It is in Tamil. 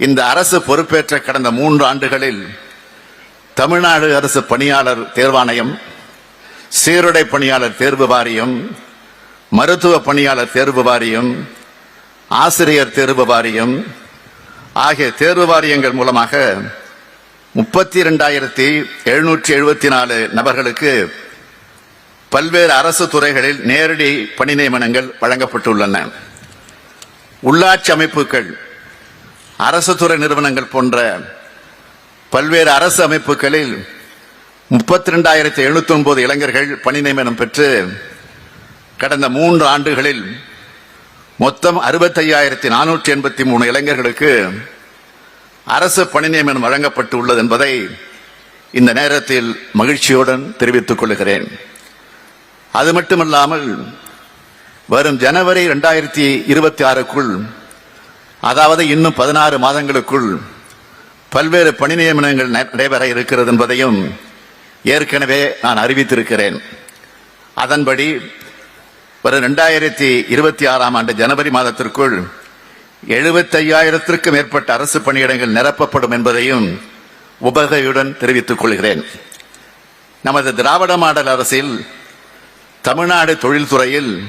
இந்த அரசு பொறுப்பேற்ற கடந்த மூன்று ஆண்டுகளில் தமிழ்நாடு அரசு பணியாளர் தேர்வாணையம் சீருடை பணியாளர் தேர்வு வாரியம் மருத்துவ பணியாளர் தேர்வு வாரியம் ஆசிரியர் தேர்வு வாரியம் ஆகிய தேர்வு வாரியங்கள் மூலமாக முப்பத்தி இரண்டாயிரத்தி எழுநூற்றி எழுபத்தி நாலு நபர்களுக்கு பல்வேறு அரசு துறைகளில் நேரடி பணி நியமனங்கள் வழங்கப்பட்டுள்ளன. உள்ளாட்சி அமைப்புகள் அரசு துறை நிறுவனங்கள் போன்ற பல்வேறு அரசு அமைப்புகளில் முப்பத்தி ரெண்டாயிரத்தி எழுநூத்தி ஒன்பது இளைஞர்கள் பணி நியமனம் பெற்று கடந்த மூன்று ஆண்டுகளில் மொத்தம் அறுபத்தையாயிரத்தி நானூற்றி எண்பத்தி மூணு இளைஞர்களுக்கு அரசு பணி நியமனம் வழங்கப்பட்டு உள்ளது என்பதை இந்த நேரத்தில் மகிழ்ச்சியுடன் தெரிவித்துக் கொள்கிறேன். அது மட்டுமல்லாமல் வரும் ஜனவரி இரண்டாயிரத்தி இருபத்தி ஆறுக்குள் அதாவது இன்னும் பதினாறு மாதங்களுக்குள் பல்வேறு பணி நியமனங்கள் நடைபெற இருக்கிறது என்பதையும் ஏற்கனவே நான் அறிவித்திருக்கிறேன். அதன்படி வரும் இரண்டாயிரத்தி இருபத்தி ஆறாம் ஆண்டு ஜனவரி மாதத்திற்குள் எழுபத்தையாயிரத்திற்கும் மேற்பட்ட அரசு பணியிடங்கள் நிரப்பப்படும் என்பதையும் உபகையுடன் தெரிவித்துக் கொள்கிறேன். நமது திராவிட மாடல் அரசில் தமிழ்நாடு தொழில்துறையில்